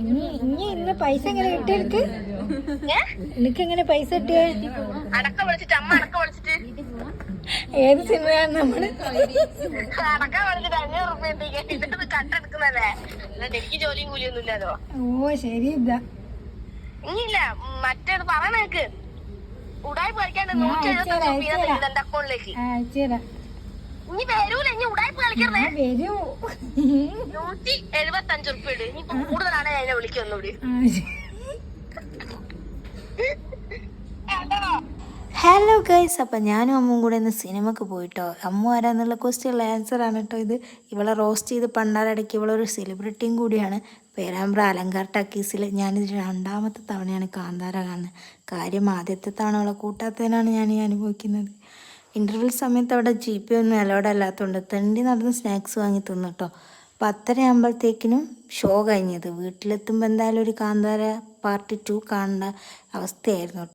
ഇനി ഇനി ഇന്ന് പൈസ എങ്ങനെ കിട്ടി എനിക്ക് എനിക്ക് എങ്ങനെ പൈസ കിട്ടിയേ? അടക്കം വിളിച്ചിട്ട് അമ്മ അടക്കം വിളിച്ചിട്ട്. ഏത് സിനിമയാണ് നമ്മൾ? അടക്കം വിളിച്ചിട്ട് അഞ്ഞൂറ് റുപ്യ അല്ലാണ്ട് എനിക്ക് ജോലിയും കൂലിയൊന്നും ഇല്ലാതോ? ഓ ശരി ഇതാ. ഇനിയില്ല മറ്റേത് പറയണ നിനക്ക്. ഉടായ്പ കളിക്കാണ്ട് ഞാൻ നൂറ്റി എഴുപത്തി അക്കൗണ്ടിലേക്ക് ആ അയച്ചുതരാം ഇനി വരൂല ഇനി ഉടായ്പ കളിക്കരുതേ ഞാൻ വരൂ. നൂറ്റി എഴുപത്തി അഞ്ച് റുപ്യ ഇട് ഇനി കൂടുതലാണ് ഞാൻ അതിനെ വിളിക്കൊന്നുകൂടി ഹലോ ഗൈസ് അപ്പം ഞാനും അമ്മും കൂടെ ഇന്ന് സിനിമക്ക് പോയിട്ടോ. അമ്മ ആരാന്നുള്ള ക്വസ്റ്റ്യനുള്ള ആൻസർ ആണ് കേട്ടോ ഇത്. ഇവളെ റോസ്റ്റ് ചെയ്ത് പണ്ടാരടക്കി ഒരു സെലിബ്രിറ്റിയും കൂടിയാണ്. പേരാമ്പ്ര അലങ്കാർ ടക്കീസിൽ ഞാനിത് രണ്ടാമത്തെ തവണയാണ് കാന്താര കാണുന്നത്. കാര്യം ആദ്യത്തെ തവണ അവളെ കൂട്ടാത്തതിനാണ് ഞാൻ ഈ അനുഭവിക്കുന്നത്. ഇന്റർവെൽ സമയത്ത് അവിടെ ജി പി ഒന്നും അലോഡ് അല്ലാത്തതുകൊണ്ട് തെണ്ടി നടന്ന് സ്നാക്സ് വാങ്ങി തിന്നു കേട്ടോ പത്തരയാകുമ്പോഴത്തേക്കിനും ഷോ കഴിഞ്ഞത്. വീട്ടിലെത്തുമ്പോൾ എന്തായാലും ഒരു കാന്താര പാർട്ടി ടു കാണേണ്ട അവസ്ഥയായിരുന്നു